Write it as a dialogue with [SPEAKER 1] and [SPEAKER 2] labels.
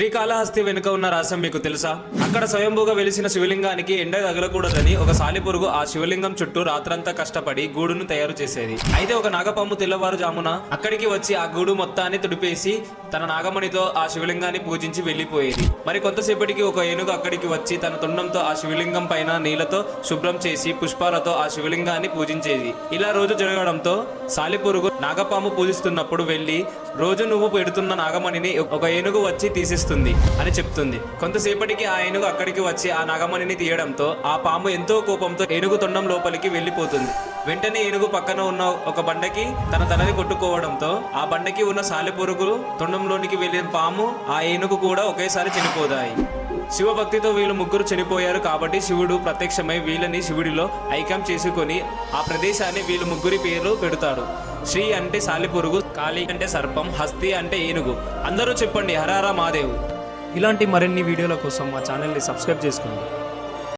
[SPEAKER 1] శ్రీకాళహస్తి వెనుక ఉన్న రహస్యం మీకు తెలుసా? అక్కడ స్వయంభూగా వెలిసిన శివలింగానికి ఎండ తగలకూడదని ఒక సాలిపురుగు ఆ శివలింగం చుట్టూ రాత్రంతా కష్టపడి గూడును తయారు చేసేది. అయితే ఒక నాగపాము తెల్లవారుజామున అక్కడికి వచ్చి ఆ గూడు మొత్తాన్ని తుడిపేసి తన నాగమణితో ఆ శివలింగాన్ని పూజించి వెళ్ళిపోయేది మరి కొంతసేపటికి ఒక ఏనుగు అక్కడికి వచ్చి తన తొండంతో ఆ శివలింగం పైన నీళ్ళతో శుభ్రం చేసి పుష్పాలతో ఆ శివలింగాన్ని పూజించేది. ఇలా రోజు జరగడంతో సాలిపురుగు నాగపాము పూజిస్తున్నప్పుడు వెళ్ళి రోజు నువ్వు పెడుతున్న నాగమణిని ఒక ఏనుగు వచ్చి తీసిస్తుంది అని చెప్తుంది. కొంతసేపటికి ఆ ఏనుగు అక్కడికి వచ్చి ఆ నాగమణిని తీయడంతో ఆ పాము ఎంతో కోపంతో ఏనుగు తొండం లోపలికి వెళ్ళిపోతుంది. వెంటనే ఏనుగు పక్కన ఉన్న ఒక బండకి తన తలని కొట్టుకోవడంతో ఆ బండకి ఉన్న సాలెపురుగులు తొండంలోనికి వెళ్ళిన పాము ఆ ఏనుగు కూడా ఒకేసారి చనిపోతాయి. శివభక్తితో వీళ్ళు ముగ్గురు చనిపోయారు కాబట్టి శివుడు ప్రత్యక్షమై వీళ్ళని శివుడిలో ఐక్యం చేసుకొని ఆ ప్రదేశాన్ని వీళ్ళు ముగ్గురి పేర్లు పెడతాడు శ్రీ అంటే సాలిపురుగు కాళీ అంటే సర్పం హస్తి అంటే ఏనుగు. అందరూ చెప్పండి హరారా మాదేవు
[SPEAKER 2] ఇలాంటి మరిన్ని వీడియోల కోసం మా ఛానల్ని సబ్స్క్రైబ్ చేసుకోండి.